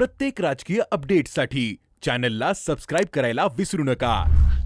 प्रत्येक राजकीय अपडेटसाठी चॅनलला सबस्क्राईब करायला विसरू नका.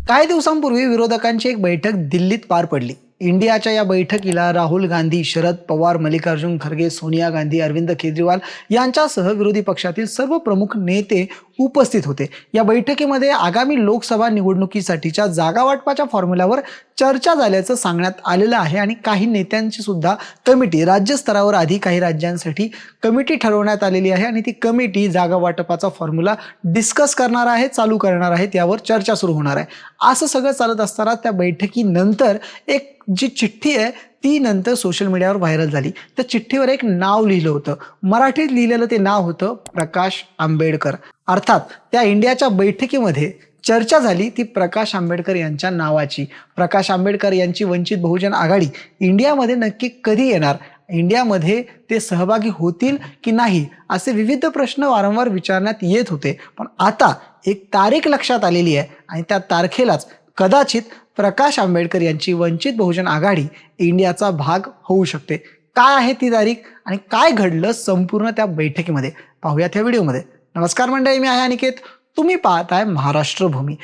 काही दिवसांपूर्वी विरोधकांची एक बैठक दिल्लीत पार पडली. इंडियाच्या या बैठकीला राहुल गांधी शरद पवार मल्लिकार्जुन खरगे सोनिया गांधी अरविंद केजरीवाल यांच्यासह विरोधी पक्षातील सर्व प्रमुख नेते उपस्थित होते. या बैठकीमध्ये आगामी लोकसभा निवडणुकीसाठीच्या जागा वाटपाच्या फॉर्म्युल्यावर चर्चा झाल्याचं सांगण्यात आलेलं आहे आणि काही नेत्यांची सुद्धा कमिटी राज्यस्तरावर आधी काही राज्यांसाठी कमिटी ठरवण्यात आलेली आहे आणि ती कमिटी जागा वाटपाचा फॉर्म्युला डिस्कस करणार आहे चालू करणार आहेत यावर चर्चा सुरू होणार आहे. असं सगळं चालत असताना त्या बैठकीनंतर एक जी चिठ्ठी आहे ती नंतर सोशल मीडियावर व्हायरल झाली. त्या चिठ्ठीवर एक नाव लिहिलं होतं. मराठीत लिहिलेलं ते नाव होतं प्रकाश आंबेडकर. अर्थात त्या इंडियाच्या बैठकीमध्ये चर्चा झाली ती प्रकाश आंबेडकर यांच्या नावाची. प्रकाश आंबेडकर यांची वंचित बहुजन आघाडी इंडियामध्ये नक्की कधी येणार? इंडियामध्ये ते सहभागी होतील की नाही? असे विविध प्रश्न वारंवार विचारण्यात येत होते. पण आता एक तारीख लक्षात आलेली आहे आणि त्या तारखेलाच कदाचित प्रकाश आंबेडकर यांची वंचित बहुजन आघाडी इंडियाचा भाग होऊ शकते. काय आहे ती तारीख आणि काय घडलं संपूर्ण त्या बैठकीमध्ये? पाहूयात या व्हिडिओमध्ये. नमस्कार मंडळी मी आहे अनिकेत. तुम्ही पाहत आहे महाराष्ट्र भूमी.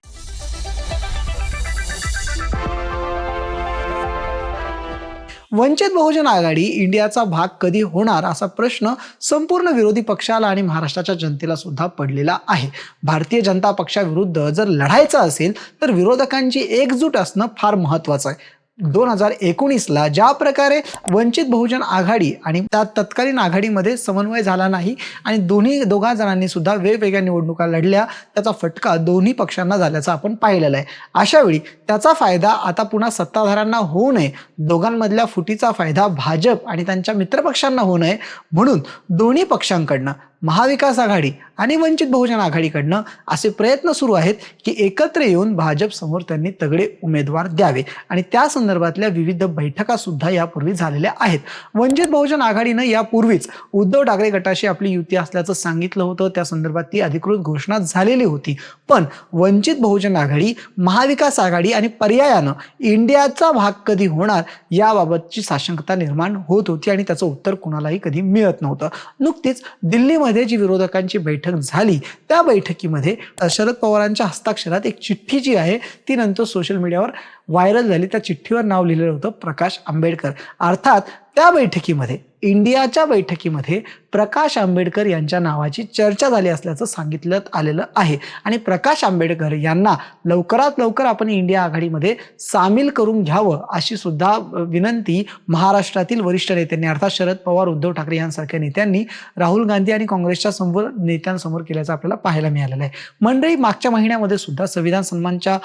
वंचित बहुजन आघाडी इंडियाचा भाग कधी होणार असा प्रश्न संपूर्ण विरोधी पक्षाला आणि महाराष्ट्राच्या जनतेला सुद्धा पडलेला आहे. भारतीय जनता पक्षाविरुद्ध जर लढायचं असेल तर विरोधकांची एकजूट असणं फार महत्वाचं आहे. दोन हजार एकोणीसला ज्या प्रकारे वंचित बहुजन आघाडी आणि त्या तत्कालीन आघाडीमध्ये समन्वय झाला नाही आणि दोन्ही दोघा जणांनी सुद्धा वेगवेगळ्या निवडणुका लढल्या त्याचा फटका दोन्ही पक्षांना झाल्याचा आपण पाहिलेला आहे. अशावेळी त्याचा फायदा आता पुन्हा सत्ताधाऱ्यांना होऊ नये दोघांमधल्या फुटीचा फायदा भाजप आणि त्यांच्या मित्रपक्षांना होऊ नये म्हणून दोन्ही पक्षांकडनं महाविकास आघाडी आणि वंचित बहुजन आघाडीकडनं असे प्रयत्न सुरू आहेत की एकत्र येऊन भाजप समोर त्यांनी तगडे उमेदवार द्यावे. आणि त्या संदर्भातल्या विविध बैठका सुद्धा यापूर्वी झालेल्या आहेत. वंचित बहुजन आघाडीनं यापूर्वीच उद्धव ठाकरे गटाशी आपली युती असल्याचं सांगितलं होतं. त्या संदर्भात ती अधिकृत घोषणा झालेली होती. पण वंचित बहुजन आघाडी महाविकास आघाडी आणि पर्यायानं इंडियाचा भाग कधी होणार याबाबतची साशंकता निर्माण होत होती आणि त्याचं उत्तर कुणालाही कधी मिळत नव्हतं. नुकतीच दिल्लीमध्ये मध्ये जी विरोधकांची बैठक झाली त्या बैठकीमध्ये शरद पवारांच्या हस्ताक्षरात एक चिठ्ठी जी आहे ती नंतर सोशल मीडियावर व्हायरल झाली. त्या चिठ्ठीवर नाव लिहिलेलं होतं प्रकाश आंबेडकर. अर्थात त्या बैठकीमध्ये इंडियाच्या बैठकीमध्ये प्रकाश आंबेडकर यांच्या नावाची चर्चा झाली असल्याचं सांगितलं आलेलं आहे. आणि प्रकाश आंबेडकर यांना लवकरात लवकर आपण इंडिया आघाडीमध्ये सामील करून घ्यावं अशी सुद्धा विनंती महाराष्ट्रातील वरिष्ठ नेत्यांनी अर्थात शरद पवार उद्धव ठाकरे यांसारख्या नेत्यांनी राहुल गांधी आणि काँग्रेसच्या समोर नेत्यांसमोर केल्याचं आपल्याला पाहायला मिळालेलं आहे. मंडळी मागच्या महिन्यामध्ये सुद्धा संविधान सन्मानच्या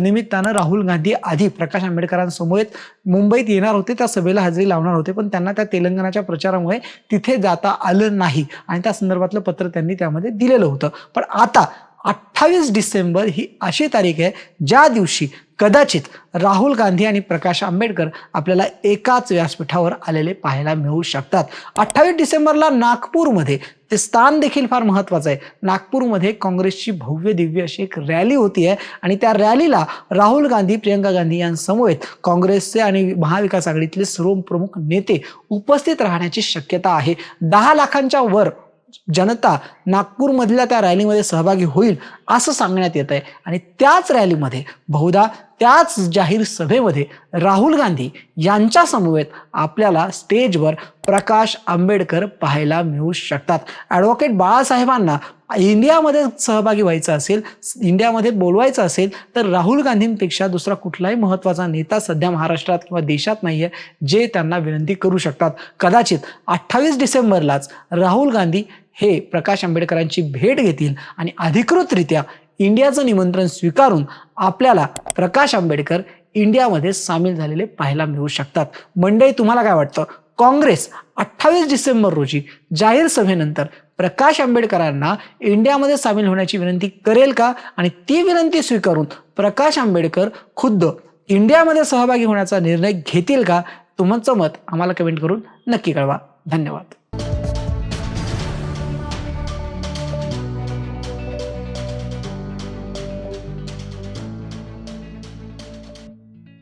निमित्तानं राहुल गांधी आधी प्रकाश आंबेडकरांसमोर मुंबईत येणार होते त्या सभेला हजेरी लावणार होते पण त्यांना त्या तेलंगणाच्या प्रचारामुळे तिथे जाता आलं नाही. आणि त्या संदर्भातलं पत्र त्यांनी त्यामध्ये दिलेलं होतं. पण आता अठ्ठावीस डिसेंबर ही अशी तारीख आहे ज्या दिवशी कदाचित राहुल गांधी आणि प्रकाश आंबेडकर आपल्याला एकाच व्यासपीठावर आलेले पाहायला मिळू शकतात. अठ्ठावीस डिसेंबरला नागपूरमध्ये ते स्थान देखील फार महत्त्वाचं आहे. नागपूरमध्ये काँग्रेसची भव्य दिव्य अशी एक रॅली होती आहे आणि त्या रॅलीला राहुल गांधी प्रियंका गांधी यांसमवेत काँग्रेसचे आणि महाविकास आघाडीतले सर्व प्रमुख नेते उपस्थित राहण्याची शक्यता आहे. दहा लाखांच्या वर जनता नागपूरमधल्या त्या रॅलीमध्ये सहभागी होईल असं सांगण्यात येत आहे आणि त्याच रॅलीमध्ये बहुधा त्याच जाहीर सभेमध्ये राहुल गांधी यांच्या समवेत आपल्याला स्टेजवर प्रकाश आंबेडकर पाहायला मिळू शकतात. ॲडव्होकेट बाळासाहेबांना इंडियामध्ये सहभागी व्हायचं असेल इंडियामध्ये बोलवायचं असेल तर राहुल गांधींपेक्षा दुसरा कुठलाही महत्त्वाचा नेता सध्या महाराष्ट्रात किंवा देशात नाही आहे जे त्यांना विनंती करू शकतात. कदाचित अठ्ठावीस डिसेंबरलाच राहुल गांधी हे प्रकाश आंबेडकरांची भेट घेतील आणि अधिकृतरित्या इंडियाचं निमंत्रण स्वीकारून आपल्याला प्रकाश आंबेडकर इंडियामध्ये सामील झालेले पाहायला मिळू शकतात. मंडळी तुम्हाला काय वाटतं? काँग्रेस अठ्ठावीस डिसेंबर रोजी जाहीर सभेनंतर प्रकाश आंबेडकरांना इंडियामध्ये सामील होण्याची विनंती करेल का? आणि ती विनंती स्वीकारून प्रकाश आंबेडकर खुद्द इंडियामध्ये सहभागी होण्याचा निर्णय घेतील का? तुमचं मत आम्हाला कमेंट करून नक्की कळवा. धन्यवाद.